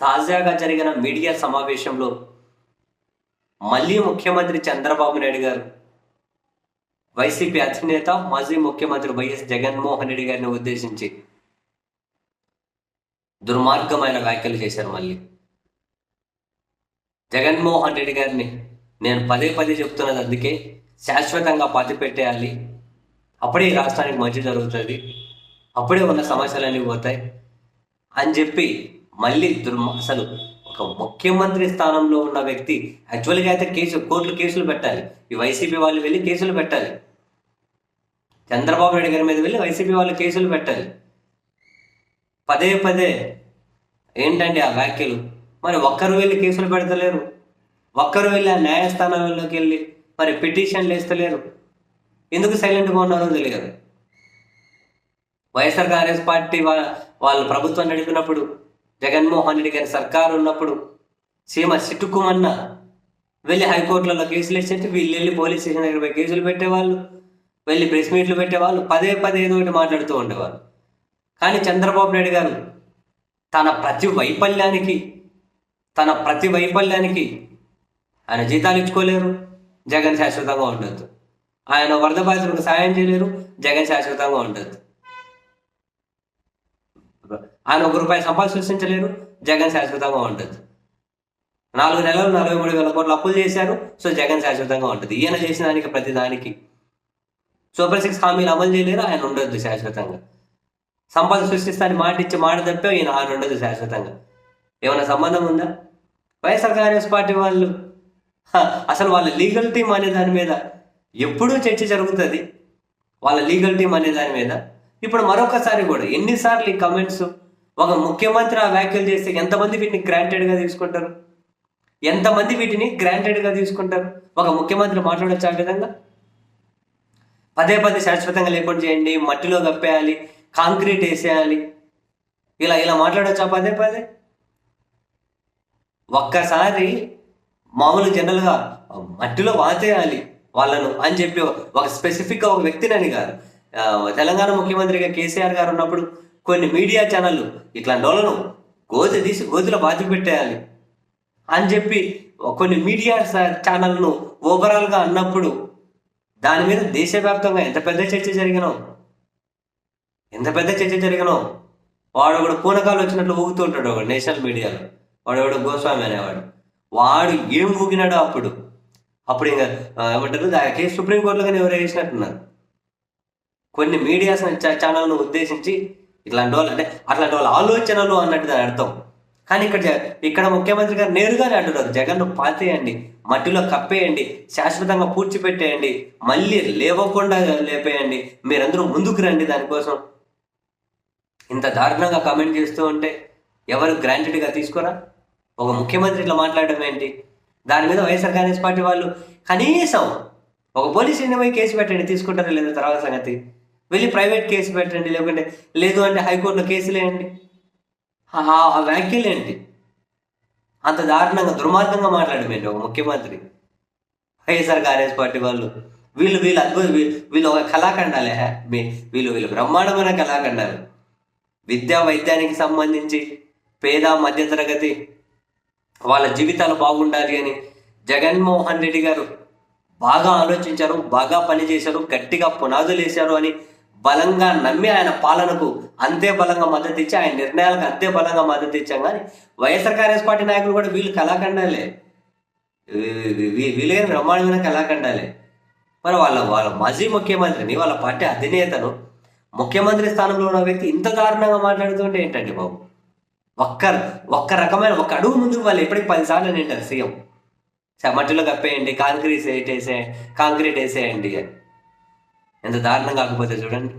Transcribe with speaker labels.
Speaker 1: తాజాగా జరిగిన మీడియా సమావేశంలో మళ్ళీ ముఖ్యమంత్రి చంద్రబాబు నాయుడు గారు వైసీపీ అధినేత మాజీ ముఖ్యమంత్రి వైఎస్ జగన్మోహన్ రెడ్డి గారిని ఉద్దేశించి దుర్మార్గమైన వ్యాఖ్యలు చేశారు మళ్ళీ. జగన్మోహన్ రెడ్డి గారిని నేను పదే పదే చెప్తున్నది అందుకే శాశ్వతంగా పాతి పెట్టేయాలి. అప్పుడే ఈ రాష్ట్రానికి మంచి జరుగుతుంది. అప్పుడే ఉన్న సమస్యలన్నీ పోతాయి అని చెప్పి మళ్ళీ దుర్మ అసలు ఒక ముఖ్యమంత్రి స్థానంలో ఉన్న వ్యక్తి యాక్చువల్గా అయితే కేసు కోర్టులు కేసులు పెట్టాలి. ఈ వైసీపీ వాళ్ళు వెళ్ళి కేసులు పెట్టాలి. చంద్రబాబు నాయుడు గారి మీద వెళ్ళి వైసీపీ వాళ్ళు కేసులు పెట్టాలి. పదే పదే ఏంటండి ఆ వ్యాఖ్యలు? మరి ఒక్కరు వెళ్ళి కేసులు పెడతలేరు. ఒక్కరు వెళ్ళి ఆ న్యాయస్థానాల్లోకి వెళ్ళి మరి పిటిషన్లు వేస్తలేరు. ఎందుకు సైలెంట్గా ఉన్నారో తెలియదు. వైఎస్ఆర్ కాంగ్రెస్ పార్టీ వాళ్ళ వాళ్ళు ప్రభుత్వం నడిపినప్పుడు జగన్మోహన్ రెడ్డి గారి సర్కారు ఉన్నప్పుడు సీమ సిట్టుకుమన్న వెళ్ళి హైకోర్టులలో కేసులు వేసేసి వీళ్ళు వెళ్ళి పోలీస్ స్టేషన్ దగ్గర పోయి కేసులు పెట్టేవాళ్ళు వెళ్ళి ప్రెస్ మీట్లు పెట్టేవాళ్ళు పదే పదే ఏదో ఒకటి మాట్లాడుతూ ఉండేవారు. కానీ చంద్రబాబు నాయుడు గారు తన ప్రతి వైఫల్యానికి తన ప్రతి వైఫల్యానికి ఆయన జీతాలు ఇచ్చుకోలేరు జగన్ శాశ్వతంగా ఉండొద్దు. ఆయన వరద బాధితులకు సాయం చేయలేరు జగన్ శాశ్వతంగా ఉండొద్దు. ఆయన ఒక రూపాయి సంపాదన సృష్టించలేరు జగన్ శాశ్వతంగా ఉంటుంది. నాలుగు నెలలు నలభై మూడు వేల కోట్లు అప్పులు చేశారు. సో జగన్ శాశ్వతంగా ఉంటుంది. ఈయన చేసిన దానికి ప్రతి దానికి సూపర్ సిక్స్ హామీలు అమలు చేయలేరు. ఆయన ఉండొద్దు శాశ్వతంగా. సంపద సృష్టిస్తాని మాట ఇచ్చి మాట తప్పే ఈయన ఆయన ఉండదు శాశ్వతంగా. ఏమైనా సంబంధం ఉందా? వైఎస్ఆర్ కాంగ్రెస్ పార్టీ వాళ్ళు. అసలు వాళ్ళ లీగల్ టీం అనే దాని మీద ఎప్పుడూ చర్చ జరుగుతుంది. వాళ్ళ లీగల్ టీం అనే దాని మీద. ఇప్పుడు మరొకసారి కూడా ఎన్నిసార్లు ఈ కమెంట్స్ ఒక ముఖ్యమంత్రి ఆ వ్యాఖ్యలు చేస్తే ఎంతమంది వీటిని గ్రాంటెడ్గా తీసుకుంటారు? ఎంతమంది వీటిని గ్రాంటెడ్గా తీసుకుంటారు? ఒక ముఖ్యమంత్రి మాట్లాడచ్చు ఆ విధంగా? పదే పదే శాశ్వతంగా లేకుండా చేయండి మట్టిలో కప్పేయాలి కాంక్రీట్ వేసేయాలి. ఇలా ఇలా మాట్లాడచ్చా పదే పదే? ఒక్కసారి మామూలు జనరల్గా మట్టిలో వాచేయాలి వాళ్ళను అని చెప్పి ఒక స్పెసిఫిక్గా ఒక వ్యక్తిని అని కాదు. తెలంగాణ ముఖ్యమంత్రిగా కేసీఆర్ గారు ఉన్నప్పుడు కొన్ని మీడియా ఛానళ్ళు ఇట్లాంటి వాళ్ళను గోతి తీసి గోతిలో బాధ్య పెట్టేయాలి అని చెప్పి కొన్ని మీడియా ఛానళ్ళను ఛానల్ను ఓవరాల్గా అన్నప్పుడు దాని మీద దేశవ్యాప్తంగా ఎంత పెద్ద చర్చ జరిగినో ఎంత పెద్ద చర్చ జరిగినో వాడు ఒకడు పూనకాలు వచ్చినట్లు ఊగుతూ ఉంటాడు ఒకడు నేషనల్ మీడియాలో. వాడు ఒకడు గోస్వామి అనేవాడు. వాడు ఏం ఊగినాడో అప్పుడు అప్పుడు ఇంకా ఏమంటారు? ఆ కేసు సుప్రీంకోర్టులో కానీ ఎవరు వేసినట్టున్నారు. కొన్ని మీడియా ఛానల్ను ఉద్దేశించి ఇట్లాంటి వాళ్ళు అంటే అట్లాంటి వాళ్ళ ఆలోచనలు అన్నట్టు దాని అర్థం. కానీ ఇక్కడ ఇక్కడ ముఖ్యమంత్రి గారు నేరుగానే అంటున్నారు జగన్ను పాతేయండి మట్టిలో కప్పేయండి శాశ్వతంగా పూడ్చిపెట్టేయండి మళ్ళీ లేవకుండా లేపేయండి మీరందరూ ముందుకు రండి దానికోసం. ఇంత దారుణంగా కమెంట్ చేస్తూ ఉంటే ఎవరు గ్రాంటెడ్గా తీసుకోరా? ఒక ముఖ్యమంత్రి ఇట్లా మాట్లాడడం ఏంటి? దాని మీద వైఎస్ఆర్ కాంగ్రెస్ పార్టీ వాళ్ళు కనీసం ఒక పోలీస్ స్టేషన్ పోయి కేసు పెట్టండి తీసుకుంటారా లేదా తర్వాత సంగతి? వెళ్ళి ప్రైవేట్ కేసు పెట్టండి లేకుంటే లేదు అంటే హైకోర్టులో కేసులేయండి ఆ ఆ అంత దారుణంగా దుర్మార్గంగా మాట్లాడమేంటి ఒక ముఖ్యమంత్రి? వైఎస్ఆర్ కాంగ్రెస్ పార్టీ వాళ్ళు వీళ్ళు వీళ్ళు అద్భుత వీళ్ళు ఒక కళాఖండాలే మీ- వీళ్ళు వీళ్ళు బ్రహ్మాండమైన కళాఖండాలు. విద్యా వైద్యానికి సంబంధించి పేద మధ్యతరగతి వాళ్ళ జీవితాలు బాగుండాలి అని జగన్మోహన్ రెడ్డి గారు బాగా ఆలోచించారు బాగా పనిచేశారు గట్టిగా పునాదులు వేశారు అని బలంగా నమ్మి ఆయన పాలనకు అంతే బలంగా మద్దతు ఇచ్చి ఆయన నిర్ణయాలకు అంతే బలంగా మద్దతు ఇచ్చాం. కానీ వైఎస్ఆర్ కాంగ్రెస్ పార్టీ నాయకులు కూడా వీళ్ళు కళాఖండాలే. వీ- వీళ్ళే బ్రహ్మాండమైన కళాఖండాలే. మరి వాళ్ళ వాళ్ళ మాజీ ముఖ్యమంత్రిని వాళ్ళ పార్టీ అధినేతను ముఖ్యమంత్రి స్థానంలో ఉన్న వ్యక్తి ఇంత దారుణంగా మాట్లాడుతుంటే ఏంటండి బాబు? ఒక్క ఒక్క రకమైన ఒక అడుగు ముందుకు వాళ్ళు ఎప్పటికి పదిసార్లు ఉంటారు సీఎం. మట్టిలో కప్పేయండి కాంక్రీట్ వేసేయండి కాంక్రీట్ వేసేయండి అని. ఎంత దారుణం కాకపోతే చూడండి.